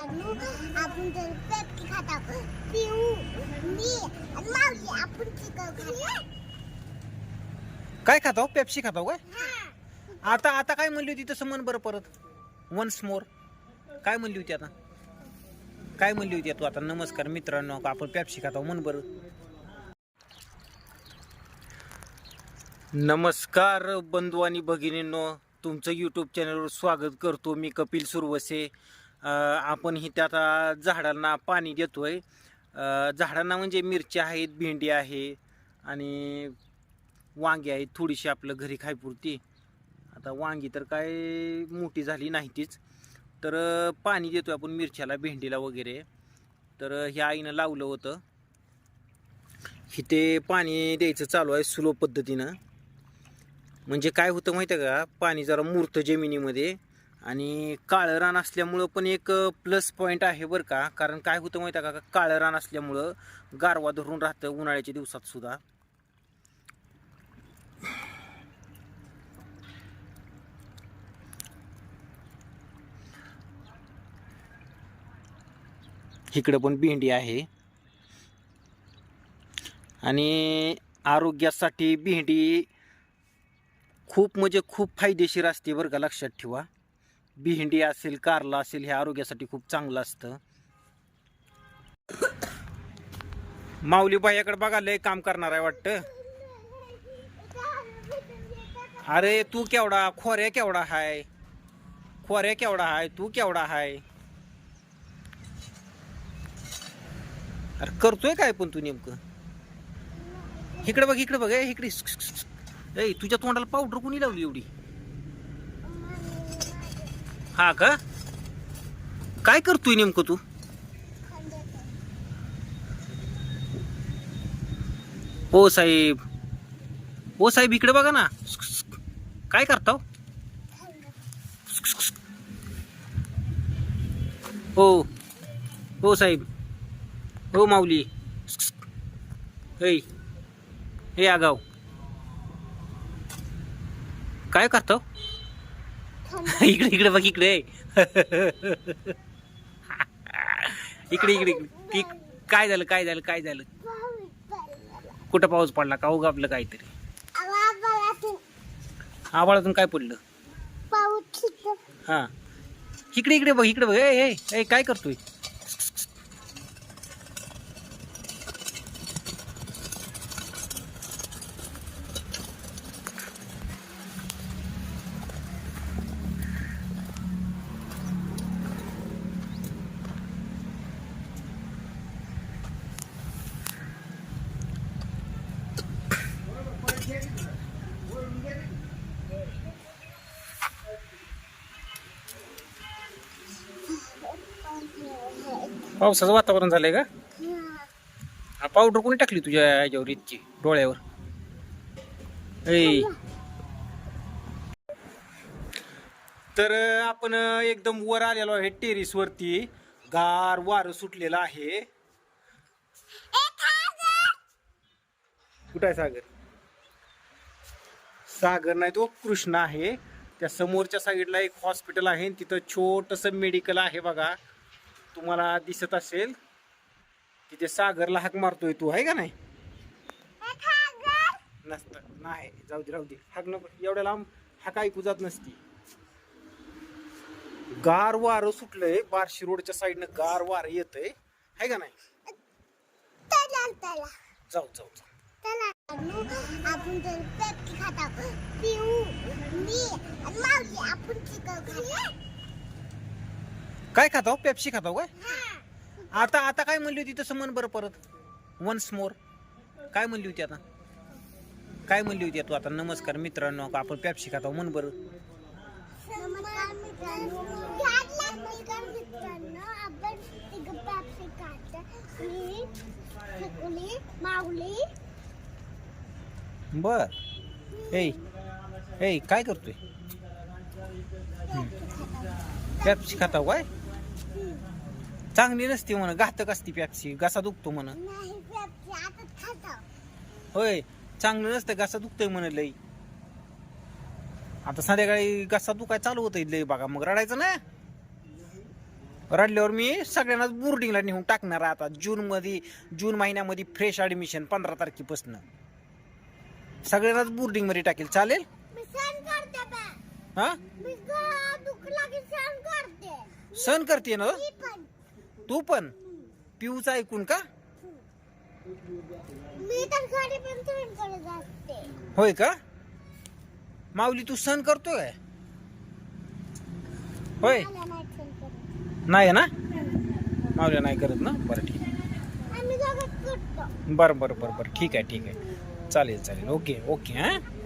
आपण तर पेप्सी खाता पिऊ मी आणि मावशी आपण चिकन खाल्लं काय खातो पेप्सी खातो काय? हा. आता आता काय म्हणली होती तसं मन बरं परत. वन्स मोर काय म्हणली होती आता? काय म्हणली होती तू आता नमस्कार मित्रांनो का आपण पेप्सी खातो मन बरं. नमस्कार बंधू आणि भगिनींनो. तुमचं यूट्यूब चॅनलवर स्वागत करतो मी कपिल सुरवसे. आपण ही त्या आता झाडांना पाणी देतो आहे झाडांना म्हणजे मिरच्या आहेत भेंडी आहे आणि वांगी आहेत. थोडीशी आपलं घरी खायपुरती. आता वांगी तर काय मोठी झाली नाही तीच तर पाणी देतो आपण मिरच्याला भेंडीला वगैरे. तर ह्या आईनं लावलं होतं. इथे पाणी द्यायचं चालू आहे स्लो पद्धतीनं. म्हणजे काय होतं माहिती आहे का? पाणी जरा मुरतं जमिनीमध्ये आणि काळं रान असल्यामुळं पण एक प्लस पॉईंट आहे बरं का. कारण काय होतं माहिती आहे का? काळं रान असल्यामुळं गारवा धरून राहतं उन्हाळ्याच्या दिवसात सुद्धा. इकडं पण भेंडी आहे. आणि आरोग्यासाठी भेंडी खूप म्हणजे खूप फायदेशीर असते बरं का लक्षात ठेवा. भेंडी असेल कारला असेल हे आरोग्यासाठी खूप चांगलं असतं. माऊली बायाकडे बघा लय काम करणार आहे वाटतं. अरे तू केवढा खोऱ्या केवढा हाय? खोऱ्या केवढा हाय? तू केवढा हाय? अरे करतोय काय पण तू नेमकं? इकडे बघ इकडे बघ इकडे. ए तुझ्या तोंडाला पावडर कोणी लावली एवढी? हा का? काय करतोय नेमकं तू? हो साहेब. हो साहेब इकडे बघा ना. काय करता हो? हो साहेब. हो माऊली. हे हे आगाव. काय करतो इकडे इकडे बघ इकडे. इकडे इकडे. इकडे इक- काय झालं काय झालं काय झालं? कुठं पाऊस पडला? का उगा आपलं काहीतरी? आवाळातून काय पडलं? पाऊस हा. इकडे इकडे बघ इकडे बघ. ए काय करतोय? पावसाचं वातावरण झालंय का? हा. पावडर कोणी टाकली तुझ्या ह्याच्यावर इतकी? डोळ्यावर? ऐ. तर आपण एकदम वर आलेलो आहे टेरिस वरती. गार वारं सुटलेलं आहे. कुठं आहे सागर? सागर नाही तो कृष्ण आहे. त्या समोरच्या साईडला एक हॉस्पिटल आहे तिथं छोटंसं मेडिकल आहे बघा. तुम्हाला दिसत असेल तिथे सागरला हाक मारतोय तू आहे का नाही? नसत. नाही जाऊ दे राहू दे. हाक नको. एवढ्या लांब हाक ऐकू जात नसती. गार वारं सुटलंय. बार्शी रोडच्या साईडनं गार वारं येतंय. आहे का नाही? जाऊ जाऊ जाऊ. आपण तर पेप्सी खाता पिऊ मी आणि मावशी आपण चिकन खाल्लं काय खातो पेप्सी खातो काय? आता आता काय म्हणली होती तसं मन बरं परत. वन्स मोर काय म्हणली होती आता? काय म्हणली होती तू आता? नमस्कार मित्रांनो आपण पेप्सी खातो. मन बरं बर. ए काय करतोय? पेप्सी खाता काय? चांगली नसते म्हण घातक असते पेप्सी घसा दुखतो म्हण. होय चांगलं नसतं घसा दुखतोय म्हण लई. आता संध्याकाळी घसा दुखाय चालू होत लई बघा मग रडायचं ना? रडल्यावर मी सगळ्यांनाच बोर्डिंगला नेऊन टाकणार आता. जून मध्ये जून महिन्यामध्ये फ्रेश ऍडमिशन पंधरा तारखेपासून. सगळ्यांनाच बोर्डिंगमध्ये टाकेल. चालेल? हा? सण करते. ना? तू पण? पिऊचं ऐकून का? होय का? माऊली तू सण करतोय? होय? नाही ना? माऊली नाही करत ना? बरं ठीक बरं बरं बरं बरं. ठीक आहे ठीक आहे. चालेल चालेल. ओके ओके हां?